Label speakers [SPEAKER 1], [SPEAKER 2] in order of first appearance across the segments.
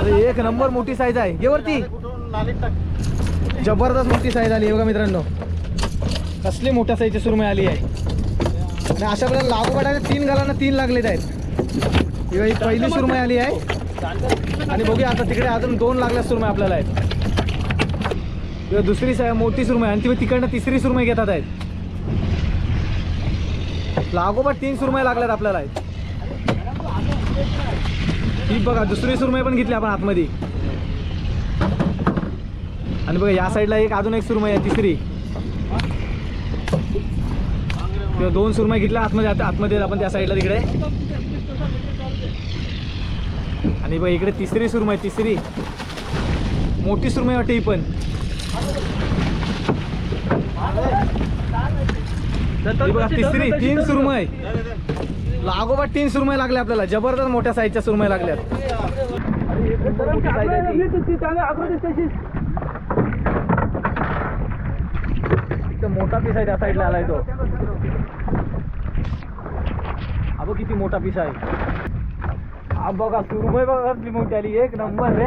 [SPEAKER 1] अरे एक नंबर मोठी साईज आहे. घे वरती. जबरदस्त मोठी साईज आली बघा मित्रांनो. कसली मोठ्या साईजची सुरमई आली आहे. आणि अशा प्रकारे लागोपाठाने तीन गालांना तीन लागलेत आहेत. ही पहिली सुरमई आली आहे. आणि बघूया आता तिकडे अजून दोन लागल्या सुरमई आपल्याला आहेत. किंवा दुसरी सा- मोठी सुरमई आणि ती तिकडनं तिसरी सुरमई घेतात आहेत. लागोपाठ तीन सुरमई लागल्यात आपल्याला आहेत. ही बघा दुसरी सुरमई पण घेतली आपण आतमध्ये. आणि बघा या साईडला एक अजून एक सुरमई आहे तिसरी. किंवा दोन सुरमई घेतल्या आतमध्ये आतमध्ये आपण त्या साईडला तिकडे. आणि बघा इकडे तिसरी सुरमई तिसरी. मोठी सुरमई वाटते ही पण. बघा तिसरी तीन सुरमई. लागोबा तीन सुरमई लागले आपल्याला. जबरदस्त मोठ्या साईजच्या सुरमई लागल्यात. मोठा पीस आहे त्या साईडला आलाय तो. अगं किती मोठा पीस आहे. बघा सुरमई बघा कसली मोठी आली. एक नंबर रे.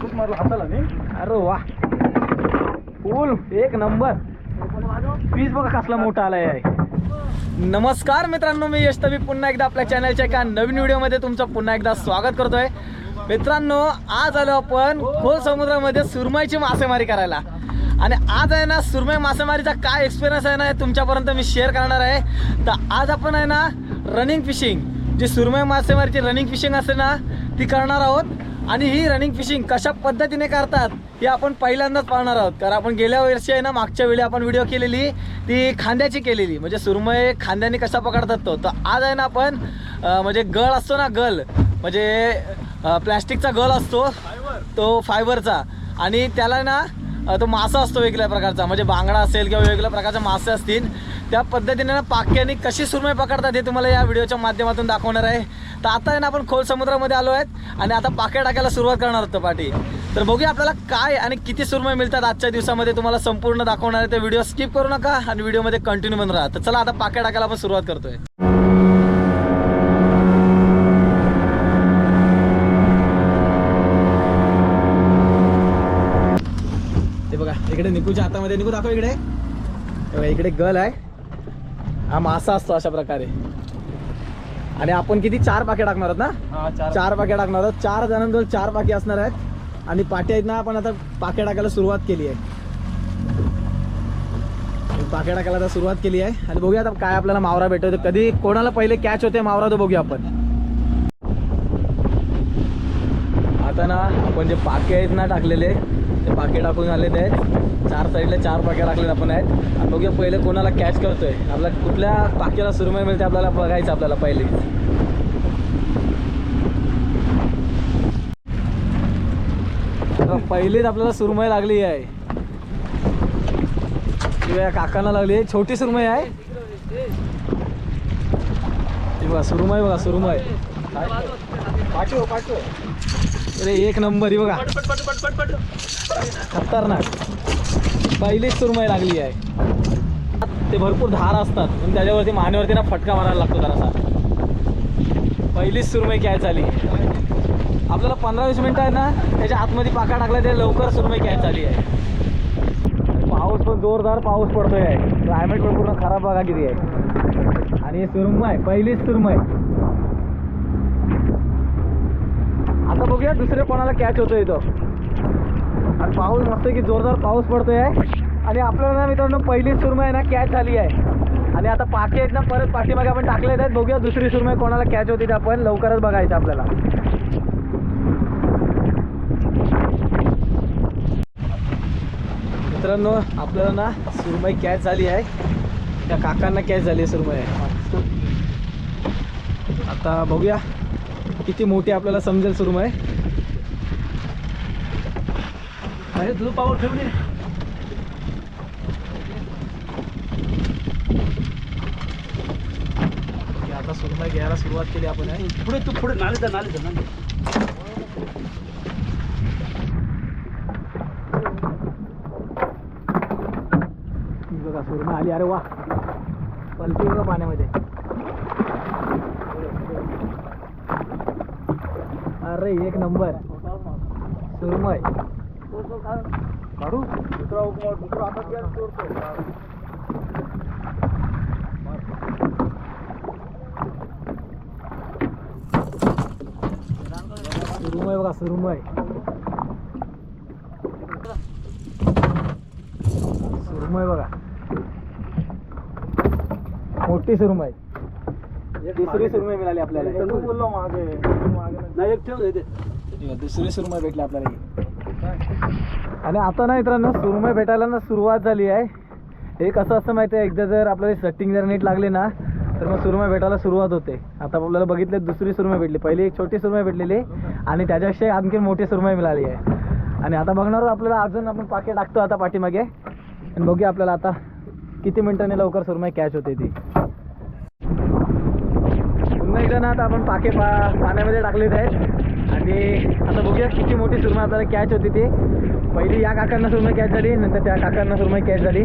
[SPEAKER 1] खूप मारला हाताला मी. अरे वा. फुल एक नंबर. पीस बघा कसला मोठा आलाय. आहे नमस्कार मित्रांनो मी यशतवी पुन्हा एकदा आपल्या चॅनलच्या एका नवीन व्हिडिओमध्ये तुमचं पुन्हा एकदा स्वागत करतोय. मित्रांनो आज आलो आपण खोल समुद्रामध्ये सुरमईची मासेमारी करायला. आणि आज आहे ना सुरमई मासेमारीचा काय एक्सपिरियन्स आहे ना हे तुमच्यापर्यंत मी शेअर करणार आहे. तर आज आपण आहे ना रनिंग फिशिंग जी सुरमई मासेमारीची रनिंग फिशिंग असते ना ती करणार आहोत. आणि ही रनिंग फिशिंग कशा पद्धतीने करतात हे आपण पहिल्यांदाच पाहणार आहोत. कारण आपण गेल्या वर्षी आहे ना मागच्या वेळी आपण व्हिडिओ केलेली ती खांद्याची केलेली. म्हणजे सुरमय खांद्याने कशा पकडतात तो. तर आज आहे ना आपण म्हणजे गळ असतो ना गल म्हणजे प्लॅस्टिकचा गल असतो तो फायबरचा. आणि त्याला ना तो मासा असतो वेगळ्या प्रकारचा. म्हणजे बांगडा असेल किंवा वेगवेगळ्या प्रकारचे मासे असतील त्या पद्धतीने पाक्याने कशी सुरमई पकडतात हे तुम्हाला या व्हिडिओच्या माध्यमातून दाखवणार आहे. तर आता आहे ना आपण खोल समुद्रामध्ये आलो आहेत आणि आता पाक्या टाकायला सुरुवात करणार आहोत पाठी तर बघूया आपल्याला काय आणि किती सुरमई मिळतात आजच्या दिवसामध्ये तुम्हाला संपूर्ण दाखवणार आहे. तर व्हिडिओ स्किप करू नका आणि व्हिडिओमध्ये कंटिन्यू बन राहा. तर चला आता पाक्या टाकायला आपण सुरुवात करतोय. ते बघा इकडे निकूच्या हातामध्ये निकू दाखव इकडे. इकडे गल आहे. हा मासा असतो अशा प्रकारे. आणि आपण किती? चार पाके टाकणार आहोत ना? चार पाके. टाकणार आहोत. चार जणांजवळ चार पाके असणार आहेत. आणि पाट्या आहेत ना आपण आता पाक्या टाकायला सुरुवात केली आहे. पाक्या टाकायला आता सुरुवात केली आहे. आणि बघूया आता काय आपल्याला मावरा भेटतो कधी कोणाला पहिले कॅच होते मावरा तो बघूया आपण. आता ना आपण जे पाके आहेत ना टाकलेले ते पाके टाकून आलेले आहेत. चार साईडला चार पाक्या टाकलेले आपण आहेत. आणि बघूया पहिले कोणाला कॅच करतोय. आपल्या कुठल्या पाक्याला सुरमई मिळते आपल्याला बघायचं आपल्याला पहिले. पहिलीच आपल्याला सुरमई लागली आहे. किंवा या काकांना लागली आहे. छोटी सुरमई आहे. ही बघा सुरमय बघा सुरमई. पाठव पाठव. अरे एक नंबर ही बघा. खतरनाक. पहिलीच सुरमई लागली आहे. ते भरपूर धार असतात पण त्याच्यावरती मानेवरती ना फटका मारायला लागतो जरासा. पहिलीच सुरमई कॅच झाली. आपल्याला पंधरा वीस मिनटं आहे ना त्याच्या आतमध्ये पाका टाकला ते लवकर सुरमई कॅच झाली आहे. पाऊस पण जोरदार पाऊस पडतोय आहे. क्लायमेट पण पूर्ण खराब बघा किती आहे. आणि हे सुरमई पहिलीच सुरमई. आता बघूया दुसरे कोणाला कॅच होतोय इथं आणि पाऊस मस्त की जोरदार पाऊस पडतोय. आणि आपल्याला ना मित्रांनो पहिली सुरमय ना कॅच झाली आहे. आणि आता पाके आहेत ना परत पाठीमागे आपण टाकले आहेत. बघूया दुसरी सुरमय कोणाला कॅच होती ते आपण लवकरच बघायचं आपल्याला. मित्रांनो आपल्याला ना सुरमई कॅच झाली आहे. त्या काकांना कॅच झाली आहे सुरमई. आता बघूया. किती मोठी आपल्याला समजेल सुरमई अरे तुझं पावर ठेवली आता सुरुमा घ्यायला सुरुवात केली आपण
[SPEAKER 2] पुढे तू पुढे नाले जा नाले जा नाले
[SPEAKER 1] बघा सुरमा आली. अरे वा. पलटी बघा पाण्यामध्ये. अरे एक नंबर. सुरमय. सुरमय बघा सुरमय. सुरमय बघा. मोठी सुरमय. दुसरी सुरमय मिळाली आपल्याला.
[SPEAKER 2] बोललो मागे. नाही एक ठेव
[SPEAKER 1] दुसरी सुरमय भेटली आपल्याला. ही. आणि आता ना मित्रांनो सुरमय भेटायला ना सुरुवात झाली आहे. हे कसं असतं माहिती आहे एकदा जर आपल्याला सेटिंग जर नीट लागली ना तर मग सुरमय भेटायला सुरुवात होते. आता आपल्याला बघितले दुसरी सुरमय भेटली. पहिली एक छोटी सुरमय भेटलेली आणि त्याच्यापेक्षा आणखी मोठी सुरमय मिळाली आहे. आणि आता बघणार आपल्याला अजून आपण पाके टाकतो आता पाठीमागे. आणि बघूया आपल्याला आता किती मिनिटांनी लवकर सुरमय कॅच होते ती. पुन्हा एकदा ना आता आपण पाके पा पाण्यामध्ये टाकलेत आहेत. आणि आता बघूया किती मोठी सुरमा आपल्याला कॅच होती ती. पहिली या काकांना सुरमई कॅच झाली नंतर त्या काकांना सुरमई कॅच झाली.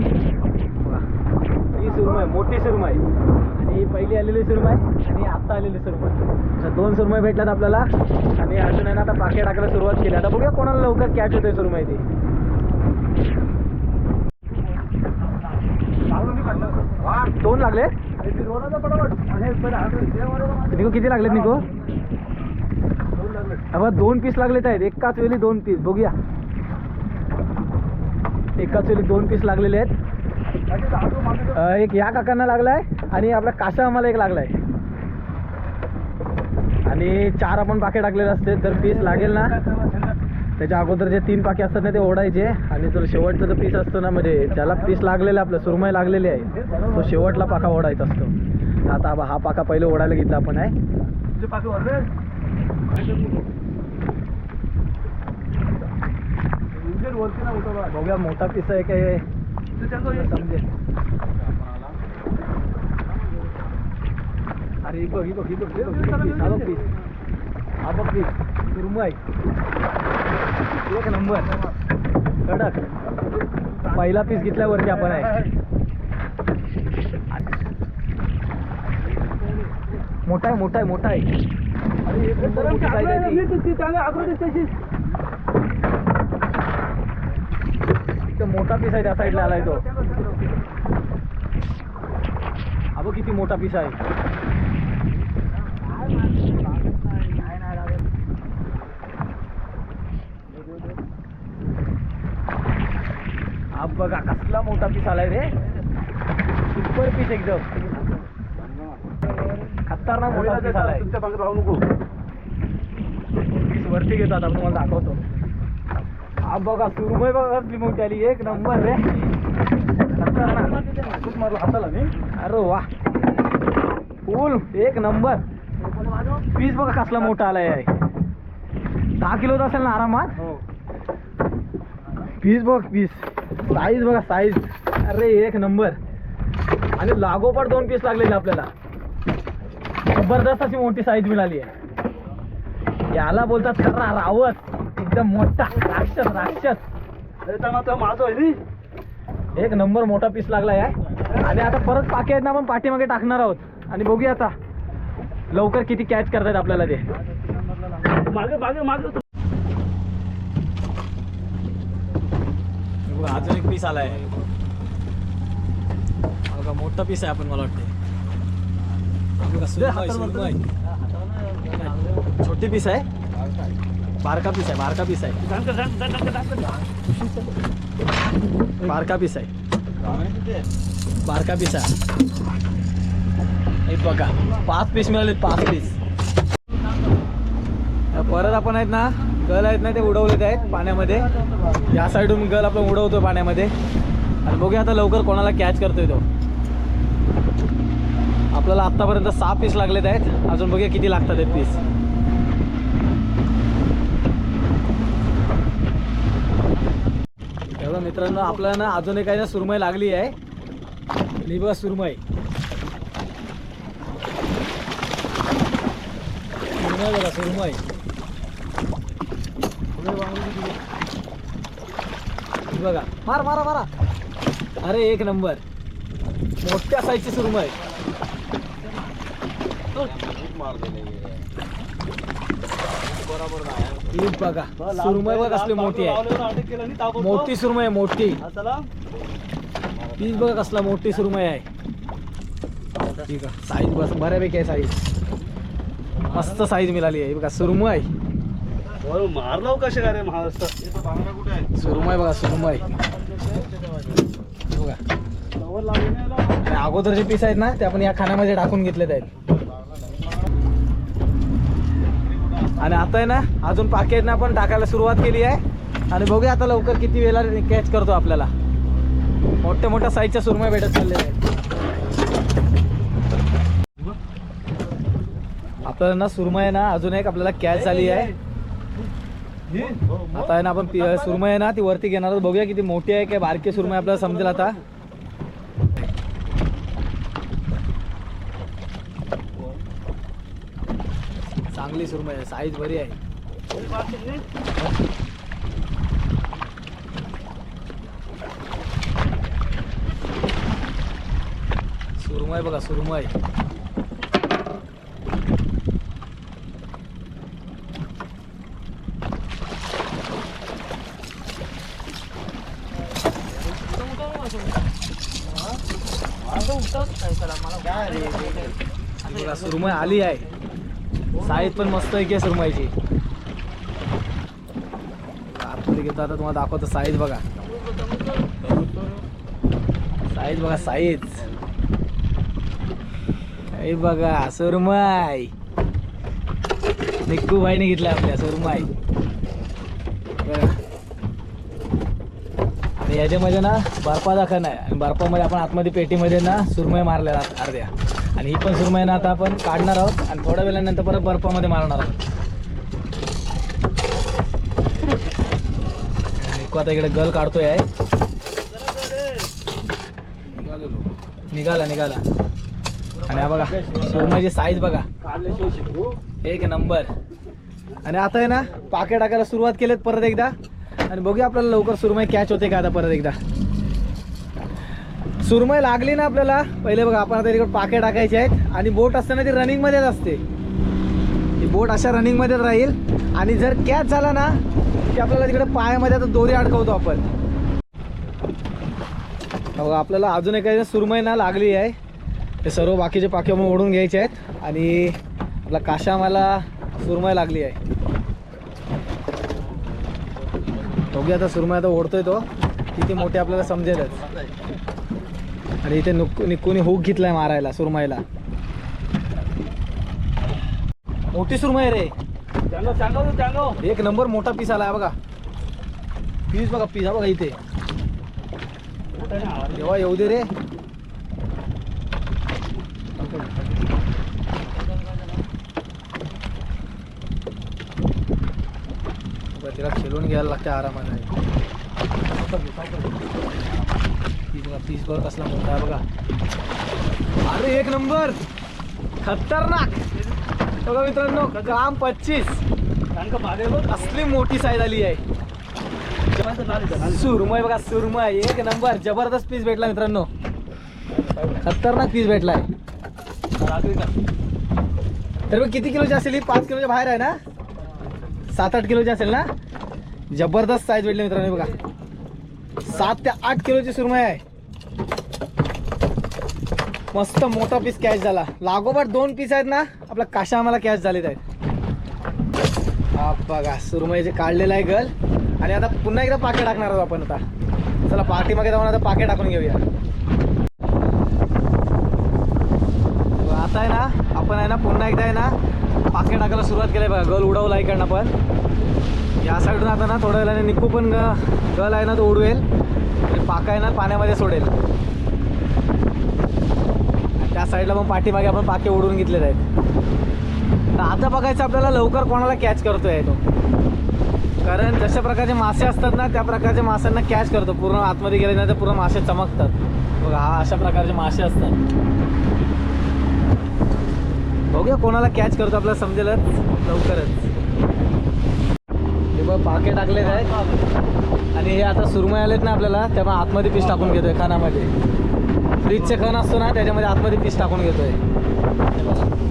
[SPEAKER 1] ही सुरमय मोठी सुरमई. आणि ही पहिली आलेली सुरमय आणि आत्ता आलेली सुरमई. अशा दोन सुरमई भेटल्यात आपल्याला. आणि अजून आहे ना आता पाके टाकायला सुरुवात केली. आता बघूया कोणाला लवकर कॅच होते सुरमई ती. दोन लागले? निको किती लागलेत निको? अगं दोन पीस लागलेत आहेत. एकाच वेळी दोन पीस बघूया. एकाच वेळी दोन पीस लागलेले आहेत. एक या काकांना लागलाय आणि आपला काशा आम्हाला एक लागलाय. आणि चार आपण पाके टाकलेले असते तर पीस लागेल ना? त्याच्या अगोदर जे तीन पाके असतात ना ते ओढायचे आणि जर शेवटचा जो पीस असतो ना म्हणजे ज्याला पीस लागलेला आपलं सुरमई लागलेली आहे तो शेवटला पाका ओढायचा असतो आता हा पाका पहिले ओढायला घेतला आपण आहे बघूया मोठा पीस आहे काय समजेल अरे ही बघ ही बघ ही बघ ही ही हा पीस हा बघ पीस सुरमई एक नंबर. कडक. पहिला पीस घेतल्यावरती आपण आहे. मोठा आहे मोठा आहे मोठा आहे. इथं मोठा पीस आहे त्या साईडला आलाय तो. अगं किती मोठा पीस आहे. बघा कसला मोठा पीस आलाय रे. सुपर पीस एकदम. खतरनाक मोठा पीस आलाय.
[SPEAKER 2] तुमच्या मागे राहू नको.
[SPEAKER 1] पीस वरती घेतो आता तुम्हाला दाखवतो. हा बघा सुरमई बघा मोठी आली. एक नंबर रे. खतरनाक.
[SPEAKER 2] खूप मारला हाताला नाही
[SPEAKER 1] अरे वा. फुल एक नंबर. पीस बघा कसला मोठा आलाय. दहा किलोचा असेल ना आरामात?
[SPEAKER 2] हो.
[SPEAKER 1] पीस बघ पीस साईज बघा साईज अरे एक नंबर आणि लागोपाठ दोन पीस लागलेले आपल्याला. जबरदस्त अशी मोठी साईज मिळाली आहे. याला बोलतात खरा रावत एकदम मोठा राक्षस राक्षस. एक नंबर मोठा पीस लागलाय आहे आणि आता परत पाके आहेत ना आपण पाठीमागे टाकणार आहोत. आणि बघूया आता. लवकर किती कॅच करतायत आपल्याला ते.
[SPEAKER 2] मागे मागे मागे.
[SPEAKER 1] बघा अजून एक पीस आलाय. बघा मोठा पीस आहे आपण मला वाटते. छोटी पीस आहे. बारका पीस आहे बारका पीस आहे. बारका पीस आहे. बारका पीस आहे. बघा पाच पीस मिळाले पाच पीस परत आपण आहेत ना गल आहेत ना ते उडवलेत आहेत पाण्यामध्ये. या साईडून गल आपण उडवतो पाण्यामध्ये. आणि बघूया आता लवकर कोणाला कॅच करतोय तो. आपल्याला आत्तापर्यंत सहा पीस लागलेत आहेत. अजून बघूया किती लागतात आहेत पीस एवढं मित्रांनो आपल्याला ना अजून एक आहे ना सुरमई लागली आहे. आणि सुरमई. सुरमई बघा सुरमई ही बघा. मार मारा मारा. अरे एक नंबर. मोठ्या साईजची सुरमई. ही बघा सुरमई बघा कसली मोठी आहे. मोठी सुरमई आहे मोठी. पीस बघा कसला मोठी सुरमई आहे. ठीक आहे. साईज बस बऱ्यापैकी आहे साईज मस्त साईज मिळाली आहे. ही बघा सुरमई.
[SPEAKER 2] मारलो कसे काय रे महाराष्ट्र
[SPEAKER 1] सुरमय बघा सुरमई. बघा. अगोदर जे पीस आहेत ना ते आपण या खाण्यामध्ये टाकून घेतलेत आहेत. आणि आता आहे ना अजून पाकेटनं ना आपण टाकायला सुरुवात केली आहे. आणि बघूया आता लवकर किती वेळेला कॅच करतो आपल्याला. मोठ्या मोठ्या साईजच्या सुरमई भेटत चाललेल्या आहेत. आपल्याला ना सुरमई ना अजून एक आपल्याला कॅच झाली आहे. हो, हो. आता आहे ना आपण सुरमय सुरमई आहे ना ती वरती घेणार बघूया किती मोठी आहे काय बारकी सुरमय आपल्याला समजेल आता. चांगली सुरमई आहे साईज बरी आहे. सुरमय बघा सुरमई. सुरमय आली आहे. साईज पण मस्त आहे की सुरमईची आतमध्ये घेतो आता तुम्हाला दाखवतो साईज बघा. साईज बघा साईज हे बघा सुरमई. निक्कू भाईने घेतल्या आपल्या सुरमई. आणि याच्यामध्ये ना बर्फा दाखवणार आहे. आणि बर्फामध्ये आपण आतमध्ये पेटीमध्ये ना सुरमई मारल्या जातात अर्ध्या. आणि ही पण सुरमई ना आता आपण काढणार आहोत आणि थोड्या वेळानंतर परत बर्फामध्ये मारणार आहोत. आता इकडे गल काढतोय आहे. निघाला निघाला. आणि हा बघा सुरमईची साईज बघा. एक नंबर. आणि आता आहे ना पाके टाकायला सुरुवात केलेत परत एकदा. आणि बघूया आपल्याला लवकर सुरमई कॅच होते का आता परत एकदा. सुरमय लागली ना आपल्याला? पहिले बघा आपण आता इकडे पाके टाकायचे आहेत आणि बोट असताना ती रनिंगमध्येच असते. ती बोट अशा रनिंगमध्येच राहील. आणि जर कॅच झाला ना की आपल्याला तिकडे पायामध्ये आता दोरी अडकवतो आपण. बघा आपल्याला अजून एखादी सुरमई ना लागली आहे. ते सर्व बाकीचे पाके आपण ओढून घ्यायचे आहेत. आणि आपला काशा मला सुरमई लागली आहे. बघूया आता सुरमई आता ओढतोय तो. किती मोठे आपल्याला समजेलच. आणि इथे नुक निक्कूनी हुक घेतलाय मारायला सुरमईला. मोठी सुरमई रे. एक नंबर मोठा पीस आलाय बघा. पीस बघा पीस हा बघा इथे. तेव्हा येऊ दे रे. तिला खेळून घ्यायला लागते आरामाने. पीस बघा कसला मोठा आहे बघा. अरे एक नंबर. खतरनाक. बघा मित्रांनो काम पच्चीस.
[SPEAKER 2] बघ
[SPEAKER 1] असली मोठी साईज आली आहे. सुरमय बघा सुरमय. एक नंबर. जबरदस्त पीस भेटला मित्रांनो. खतरनाक पीस भेटलाय. तर मग किती किलोची असेल ही? पाच किलोच्या बाहेर आहे ना? सात आठ किलोची असेल ना? जबरदस्त साईज भेटली मित्रांनो बघा. सात ते आठ किलोची सुरमय आहे. मस्त मोठा पीस कॅच झाला. लागोपाठ दोन पीस आहेत ना आपला काशा आम्हाला कॅच झालेत आहेत. हा बघा सुरमईचे काढलेलं आहे गल आणि आता पुन्हा एकदा पाके टाकणार आहोत आपण आता. चला पाठीमागे जाऊन आता पाके टाकून घेऊया. आता आहे ना आपण आहे ना पुन्हा एकदा आहे ना पाके टाकायला सुरुवात केली बघा गल उडवला इकडनं पण. या साईडून आता ना थोड्या वेळाने निकू पण ग- गल आहे ना तो उडवेल. आणि पाका आहे ना पाण्यामध्ये सोडेल. त्या साईडला पण पाठीमागे आपण पाके उडवून घेतलेले आहेत. तर आता बघायचं आपल्याला लवकर कोणाला कॅच करतोय तो. कारण जशा प्रकारचे मासे असतात ना त्या प्रकारच्या माशांना कॅच करतो. पूर्ण आतमध्ये गेले नाही तर पूर्ण मासे चमकतात. बघा हा अशा प्रकारचे मासे असतात. बघूया कोणाला कॅच करतो आपल्याला समजेलच लवकरच. हे बघ पाके टाकलेत आहेत. आणि हे आता सुरमय आलेत ना आपल्याला तेव्हा आतमध्ये पीस टाकून घेतोय खानामध्ये. फ्रीजचे कण असतो ना त्याच्यामध्ये आतमध्ये पीस टाकून घेतोय.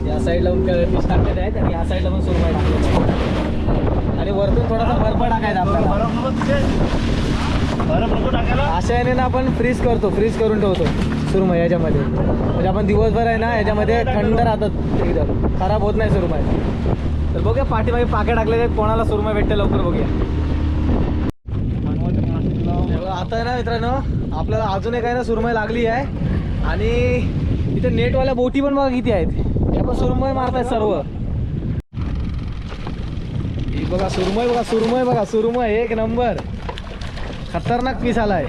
[SPEAKER 1] या साईडला पीस टाकलेले आहेत आणि या साईडला पण सुरमई टाकलेले आणि वरतून थोडासा बर्फ टाकायचा आपल्याला.
[SPEAKER 2] टाकायला
[SPEAKER 1] अशा याने ना आपण फ्रीज करतो फ्रीज करून ठेवतो सुरमई याच्यामध्ये. म्हणजे आपण दिवसभर आहे ना याच्यामध्ये थंड राहतात एकदम. खराब होत नाही सुरमई. तर बघूया पाठीमागे पाके टाकलेले कोणाला सुरमई भेटते लवकर बघूया. आता आहे ना मित्रांनो आपल्याला अजून एक आहे ना सुरमई लागली आहे. आणि इथे नेटवाल्या बोटी पण बघा किती आहेत. या पण सुरमई मारतायत सर्व. ही बघा सुरमय बघा सुरमय बघा सुरमय एक नंबर. खतरनाक पीस आलाय.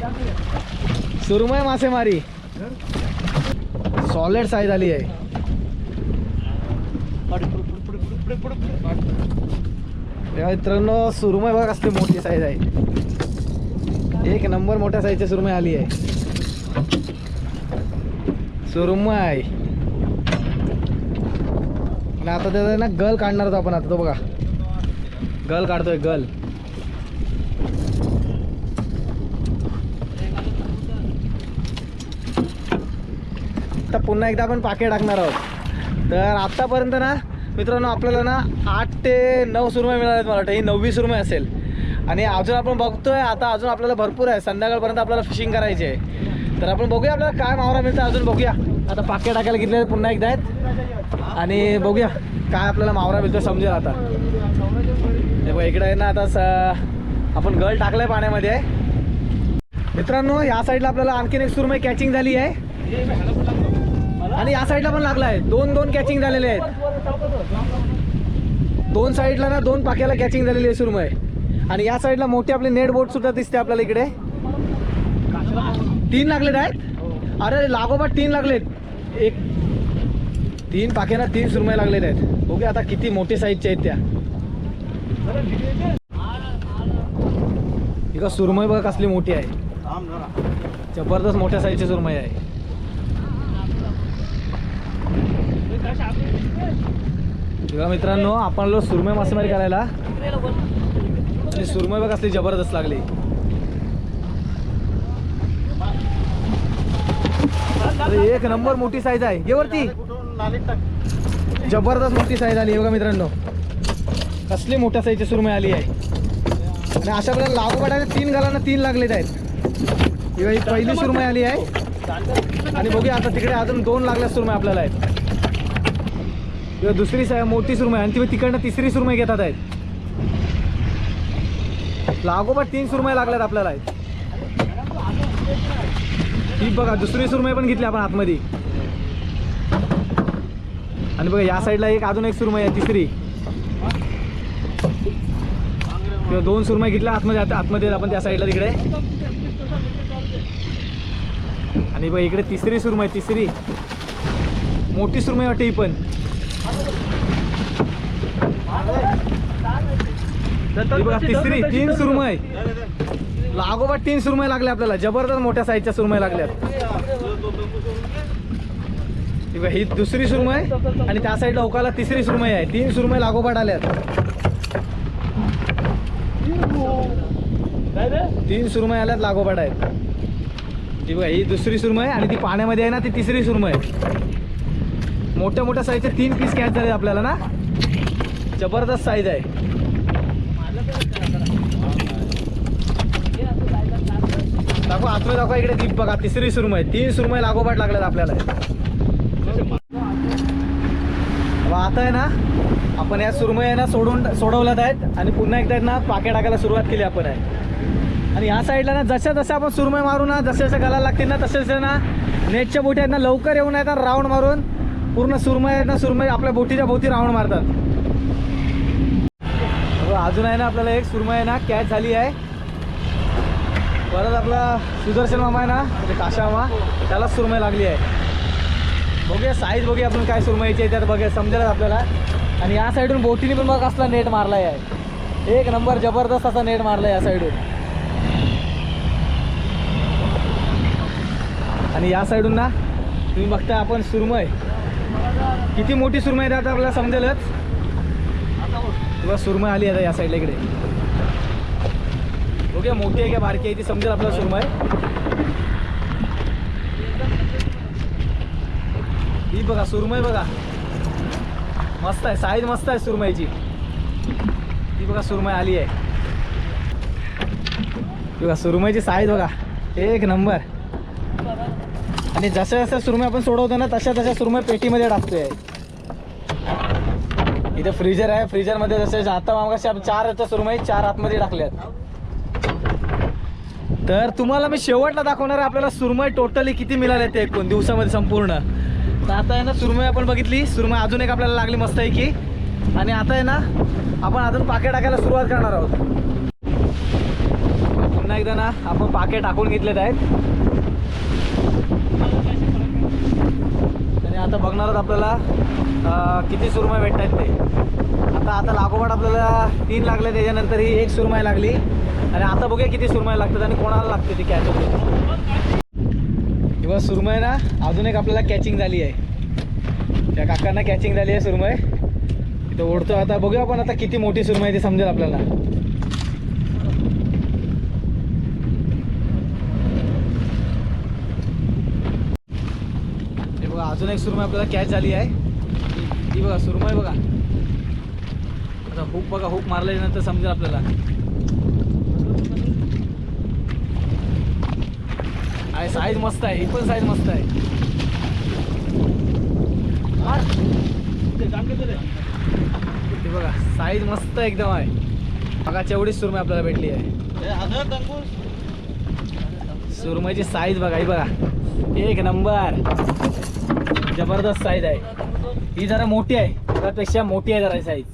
[SPEAKER 1] सुरमय मासेमारी. सॉलिड साईज आली आहे. मित्रांनो सुरमय बघा कसली मोठी साईज आहे. एक नंबर मोठ्या साईजच्या सुरमई आली आहे. सुरमई. आणि आता त्याचा ना गल काढणार आहोत आपण आता तो बघा. गल काढतोय गल. आता पुन्हा एकदा आपण पाके टाकणार आहोत. तर आत्तापर्यंत ना मित्रांनो आपल्याला ना आठ ते नऊ सुरमई मिळालेत मला वाटतं. ही नववी सुरमई असेल. आणि अजून आपण बघतोय आता अजून आपल्याला भरपूर आहे. संध्याकाळपर्यंत आपल्याला फिशिंग करायची आहे. तर आपण बघूया आपल्याला काय मावरा मिळतं अजून बघूया. आता पाके टाकायला घेतले पुन्हा एकदा आहेत. आणि बघूया काय आपल्याला मावरा मिळतो समजेल आता. हे बघ इकडे आहे ना आता स- आपण गळ टाकलाय पाण्यामध्ये. मित्रांनो या साईडला आपल्याला आणखीन एक सुरमई कॅचिंग झाली आहे. आणि या साईडला पण लागलाय. दोन दोन कॅचिंग झालेले आहेत. दोन साईडला ना दोन पाक्याला कॅचिंग झालेली आहे सुरमय आणि या साईडला मोठी आपली नेट बोट सुद्धा दिसते आपल्याला इकडे. तीन लागलेत आहेत? अरे लागोबा तीन लागलेत. एक तीन पाक्यांना तीन सुरमई लागलेले आहेत. ओके आता किती मोठी साईजच्या आहेत त्या. ही सुरमय सुरमई बघा कसली मोठी आहे. जबरदस्त मोठ्या साईजची सुरमई आहे. मित्रांनो आपण आलो सुरमई मासेमारी करायला. आणि सुरमय बघा असली जबरदस्त लागली. अरे एक नंबर मोठी साईज आहे. घे वरती. जबरदस्त मोठी साईज आली बघा मित्रांनो. कसली मोठ्या साईजची सुरमय आली आहे. आणि अशा प्रकारे लागोपाठाने तीन गालांना तीन लागलेत आहेत. ही ही पहिली सुरमय आली आहे. आणि बघूया आता तिकडे अजून दोन लागल्या सुरमय आपल्याला आहेत. किंवा दुसरी सा- मोठी सुरमय आणि ती तिकडनं तिसरी सुरमय घेतात आहेत. लागोपाठ तीन सुरमई लागल्यात आपल्याला. ती ही बघा दुसरी सुरमई पण घेतली आपण आतमध्ये. आणि बघा या साईडला एक अजून एक सुरमई आहे तिसरी. किंवा दोन सुरमई घेतल्या आतमध्ये आतमध्ये आपण त्या साईडला तिकडे. आणि बघा इकडे तिसरी सुरमई तिसरी. मोठी सुरमई वाटते ही पण. ही बघा तिसरी तीन सुरमई. लागोपाठ तीन सुरमई लागल्या आपल्याला जबरदस्त मोठ्या साईजच्या सुरमई लागल्यात. ही बघा, ही दुसरी सुरमई आणि त्या साईडला ओकाला तिसरी सुरमई आहे. तीन सुरमई लागोपाठ आल्यात. तीन सुरमई आल्यात लागोपाठ आहेत. ही बघा ही दुसरी सुरमई आणि ती पाण्यामध्ये आहे ना ती तिसरी सुरमई. मोठ्या मोठ्या साईजचे तीन पीस कॅच झाले आपल्याला ना. जबरदस्त साईज आहे. दाखवा आतमध्ये दाखवा इकडे दीप बघा. तिसरी सुरमई तीन सुरमय लागोपाठ लागल्यात आपल्याला. आता आहे ना आपण या सुरमई ना सोडून सोडवल्यात आहेत. आणि पुन्हा एकदा ना पाके टाकायला सुरुवात केली आपण आहे. आणि या साईडला ना जशा जशा आपण सुरमई मारू ना जसे जसे गलाला लागतील ना तसे तसे ना नेटच्या बोटी आहेत ना लवकर येऊन येतात राऊंड मारून. पूर्ण सुरमय आहेत ना सुरमई आपल्या बोटीच्या भोवती राऊंड मारतात. अजून आहे ना आपल्याला एक सुरमई आहे ना कॅच झाली आहे. परत आपला सुदर्शन मामा आहे ना म्हणजे काशा मामा त्याला सुरमई लागली आहे. बघूया साईज बघूया आपण काय सुरमईची आहे त्यात बघूया समजेलच आपल्याला. आणि या साईडून बोटीने पण बघ असला नेट मारलाय आहे एक नंबर जबरदस्त असा नेट मारलाय या साईडून आणि या साईडून ना तुम्ही बघताय आपण सुरमय किती मोठी सुरमई आहे त्यात आता आपल्याला समजेलच. किंवा सुरमई आली आता या साईडला इकडे. ओके मोठी आहे का बारकी आहे ती समजेल आपला सुरमय. ही बघा सुरमय बघा. मस्त आहे साईज मस्त आहे सुरमईची ही बघा सुरमई आली आहे. बघा सुरमईची साईज बघा. एक नंबर. आणि जसं जसं सुरमई आपण सोडवतो ना तशा तशा सुरमई पेटीमध्ये टाकतोय. इथे फ्रीजर आहे फ्रीजरमध्ये जसे आता मागाशी चार याच्या सुरमई चार आतमध्ये टाकल्यात. तर तुम्हाला मी शेवटला दाखवणार आहे आपल्याला सुरमई टोटली किती मिळाले ते एकूण दिवसामध्ये संपूर्ण. तर आता आहे ना सुरमई आपण बघितली. सुरमई अजून एक आपल्याला लागली मस्त आहे की आणि आता आहे ना आपण अजून पाके टाकायला सुरुवात करणार आहोत. पुन्हा एकदा ना आपण पाके टाकून घेतलेत आहेत. आता बघणार आहोत आपल्याला किती सुरमय भेटतात ते. आता आता लागोपाठ आपल्याला तीन लागले त्याच्यानंतर ही एक सुरमई लागली. आणि आता बघूया किती सुरमई लागतात आणि कोणाला लागते ती कॅच किंवा सुरमय ना अजून एक आपल्याला कॅचिंग झाली आहे. त्या काकांना कॅचिंग झाली आहे सुरमई. इथं ओढतो. आता बघूया आपण आता किती मोठी सुरमय ते समजेल आपल्याला. अजून एक सुरमई आपल्याला कॅच झाली आहे. ही बघा सुरमई बघा. आता हुक बघा हुक मारल्यानंतर समजेल आपल्याला. आहे साईज मस्त आहे ही पण साईज मस्त आहे. हे बघा साईज मस्त एकदम आहे. बघा एवढीच सुरमई आपल्याला भेटली आहे. सुरमईची साईज बघा ही बघा. एक नंबर जबरदस्त साईज आहे. ही जरा मोठी आहे. त्यापेक्षा मोठी आहे जरा साईज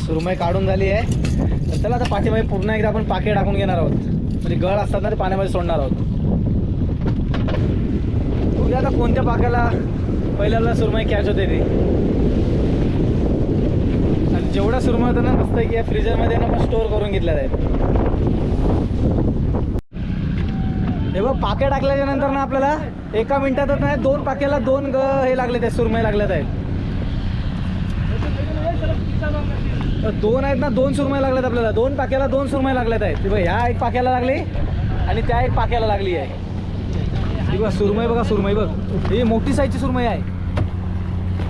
[SPEAKER 1] सुरमई काढून झाली आहे. तर चला आता पाठीमध्ये पूर्ण एकदा आपण पाके टाकून घेणार आहोत. म्हणजे गळ असतात ना ते पाण्यामध्ये सोडणार आहोत. बघूया आता कोणत्या पाक्याला पहिल्याला सुरमई कॅच होते ते. जेवढा सुरमई होतं ना मस्त की या फ्रीजरमध्ये ना पण स्टोअर करून घेतल्या आहेत हे बघ पाक्या टाकल्याच्या नंतर ना आपल्याला एका मिनिटातच नाही दोन पाक्याला दोन ग हे लागले त्या सुरमई लागल्यात आहेत दोन आहेत ना दोन सुरमई लागल्यात आपल्याला. दोन पाक्याला दोन सुरमई लागल्यात आहेत. बघ ह्या एक पाक्याला लागली आणि त्या एक पाक्याला लागली आहे. ही बघ सुरमई बघा सुरमई बघ. ही मोठी साईजची सुरमई आहे.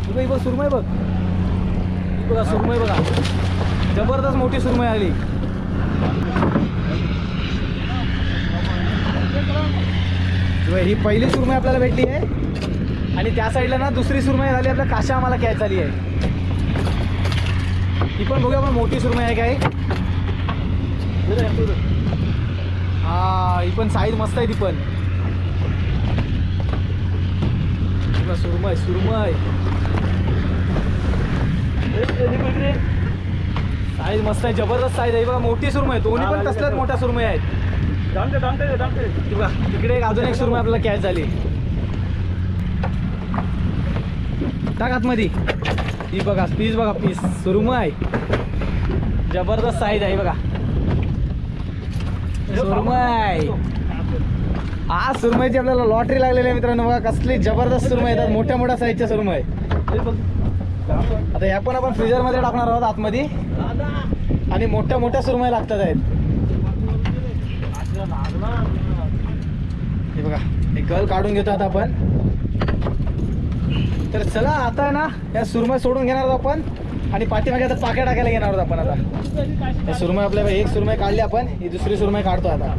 [SPEAKER 1] बघ ही बघ सुरमई बघ. बघा सुरमई बघा. जबरदस्त मोठी सुरमई आली. ही पहिली सुरमई आपल्याला भेटली आहे. आणि त्या साईडला ना दुसरी सुरमई झाली आपल्या काशा आम्हाला कॅच झाली आहे. ही पण बघूया पण मोठी सुरमई आहे काय. हा ही पण साईज मस्त आहे ती पण. सुरमय सुरमय साईज मस्त आहे जबरदस्त साईज आहे. बघा मोठी सुरमई आहे. दोन्ही पण तसल्याच मोठ्या सुरमई आहेत. बघा तिकडे एक अजून एक सुरमई आपल्याला कॅच झाली. टाक आतमध्ये. ही बघा पीस बघा पीस सुरमई. जबरदस्त साईज आहे बघा. सुरमई. हा सुरमईची आपल्याला लॉटरी लागलेली आहे मित्रांनो. बघा कसली जबरदस्त सुरमई येतात. मोठ्या मोठ्या साईजच्या सुरमई. आता ह्या पण आपण फ्रीजरमध्ये टाकणार आहोत आतमध्ये. आणि मोठ्या मोठ्या सुरमई लागतात आहेत. हे बघा हे गल काढून घेतो आता आपण. तर चला आता ना या सुरमई सोडून घेणार आहोत आपण. आणि पाठीमागे आता पाक्या टाकायला घेणार आहोत आपण आता. या सुरमई आपल्या एक सुरमई काढली आपण ही दुसरी सुरमई काढतो आता.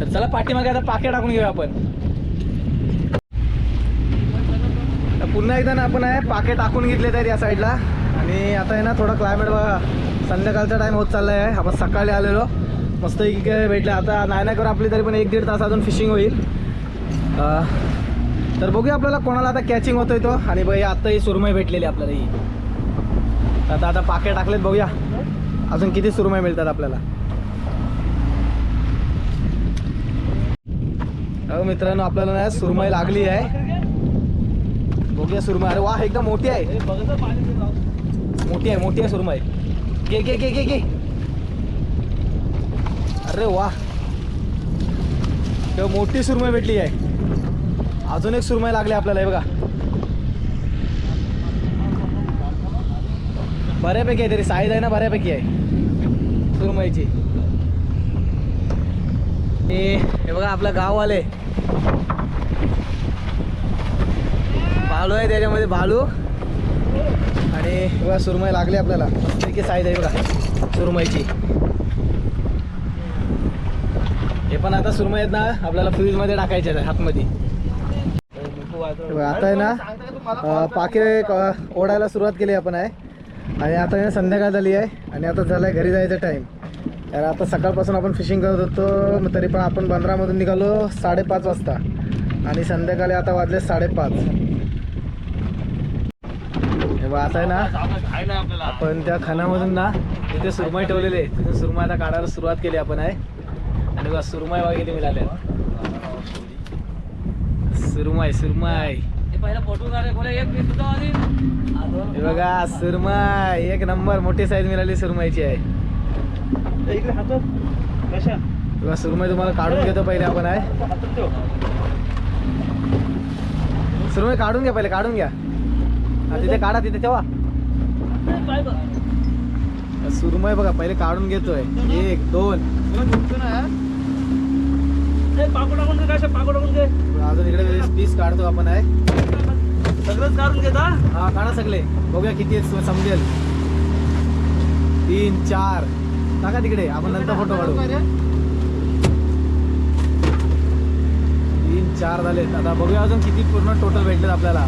[SPEAKER 1] तर चला पाठीमागे आता पाके टाकून घेऊया आपण तर पुन्हा एकदा ना आपण आहे पाके टाकून घेतले आहेत या साईडला आणि आता आहे ना थोडा क्लायमेट बघा. संध्याकाळचा टाईम होत चालला आहे. आपण सकाळी आलेलो. मस्त इकडे भेटलं. आता नाही नाही करून आपली तरी पण एक दीड तास अजून फिशिंग होईल. तर बघूया आपल्याला कोणाला आता कॅचिंग होतोय तो. आणि बघा आता ही सुरमई भेटलेली आपल्याला ही. आता आता पाके टाकलेत बघूया. अजून किती सुरमई मिळतात आपल्याला. अहो मित्रांनो आपल्याला ना सुरमई लागली आहे. बघूया सुरमई अरे वा एकदम मोठी आहे. मोठी आहे मोठी आहे सुरमई घे घे घे घे घे. अरे वा तेव्हा मोठी सुरमई भेटली आहे. अजून एक सुरमई लागली आपल्याला हे बघा. बऱ्यापैकी आहे तरी साईज आहे ना बऱ्यापैकी आहे. सुरमईची. हे बघा आपलं गाववाले. भालू आहे त्याच्यामध्ये भालू. आणि बघा सुरमई लागली आपल्याला. मस्तपैकी साईज आहे बघा सुरमईची. हे पण आता सुरमई आहेत ना आपल्याला फ्रीजमध्ये टाकायचे आहेत आतमध्ये आता आहे ना पाकिरे ओढायला सुरुवात केली आपण आहे. आणि आता आहे ना संध्याकाळ झाली आहे. आणि आता झालं आहे घरी जायचं टाईम तर आता सकाळपासून आपण फिशिंग करत होतो मग तरी पण आपण बंदरामधून निघालो साडेपाच वाजता. आणि संध्याकाळी आता वाजले साडेपाच. बघ, आता आहे ना आपण त्या खानामधून ना तिथे सुरमई ठेवलेले आहे. तिथे सुरमई आता काढायला सुरुवात केली आपण आहे. आणि बघा सुरमई किती मिळाल्या सुरमई सुरमई. हे बघा सुरमई एक नंबर मोठी साईज मिळाली सुरमईची आहे. बघा सुरमई तुम्हाला काढून घेतो पहिले आपण आहे. सुरमई काढून घ्या पहिले काढून घ्या. तिथे काढा तिथे ठेवा. सुरमई बघा? पहिले काढून घेतोय. एक दोन. अजून इकडे पीस काढतो आपण आहे.
[SPEAKER 2] सगळंच काढून घेता
[SPEAKER 1] हा? काढा सगळे. बघूया किती समजेल. तीन चार. टाका तिकडे आपण नंतर फोटो काढू. तीन चार झालेत. आता बघूया अजून किती पूर्ण टोटल भेटलेत आपल्याला.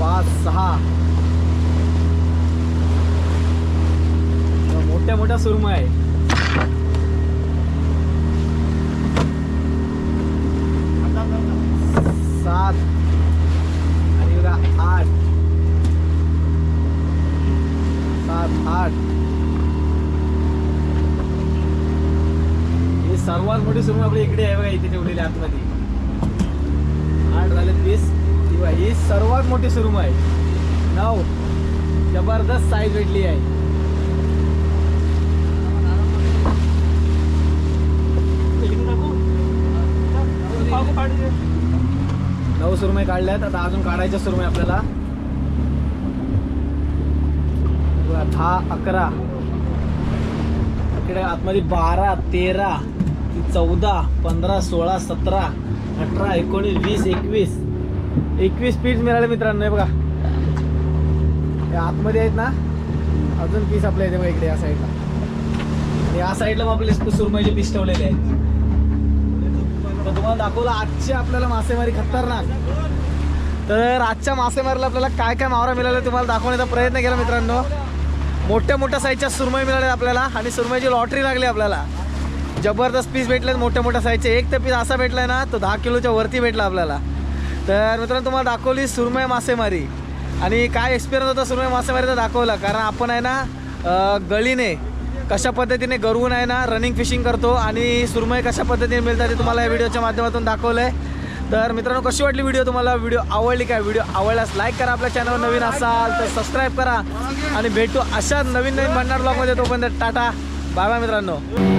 [SPEAKER 1] पाच सहा. मोठ्या मोठ्या सुरमा आहे. सात. आणि बघा आठ. सात आठ. ही सर्वात मोठी सुरमा आपली इकडे आहे बघा इथे ठेवलेली आतमध्ये. आठ झाले तीस बघा, ही सर्वात मोठी सुरुम आहे. नऊ जबरदस्त साईज भेटली आहे. नऊ सुरमई काढल्यात. आता अजून काढायच्या सुरमई आपल्याला. दहा अकरा. इकडे आतमध्ये बारा तेरा चौदा पंधरा सोळा सतरा अठरा एकोणीस वीस एकवीस एकवीस पीस मिळाले मित्रांनो बघा. आतमध्ये आहेत ना अजून पीस आपल्या इथे बघा इकडे या साईडला या साईडला आपले सुरमईचे पीस ठेवलेले आहेत. तर तुम्हाला दाखवलं आजची आपल्याला मासेमारी खतरनाक. तर आजच्या मासेमारीला आपल्याला काय काय मावरा मिळाला तुम्हाला दाखवण्याचा प्रयत्न केला मित्रांनो. मोठ्या मोठ्या साईजच्या सुरमई मिळाल्या आपल्याला आणि सुरमईची लॉटरी लागली आपल्याला. जबरदस्त पीस भेटले मोठ्या मोठ्या साईजचे एक तर पीस असा भेटलाय ना तो दहा किलोच्या वरती भेटला आपल्याला. तर मित्रांनो तुम्हाला दाखवली सुरमय मासेमारी. आणि काय एक्सपिरियन्स होता सुरमय मासेमारीचा दाखवला? कारण आपण आहे ना गळीने कशा पद्धतीने गरवून आहे ना रनिंग फिशिंग करतो आणि सुरमय कशा पद्धतीने मिळतात ते तुम्हाला या व्हिडिओच्या माध्यमातून दाखवलं आहे तर मित्रांनो कशी वाटली व्हिडिओ तुम्हाला? व्हिडिओ आवडली काय? व्हिडिओ आवडल्यास लाईक करा आपल्या चॅनलवर नवीन असाल तर सबस्क्राईब करा. आणि भेटू अशा नवीन नवीन बनणार ब्लॉगमध्ये तोपर्यंत टाटा. बाय बाय मित्रांनो.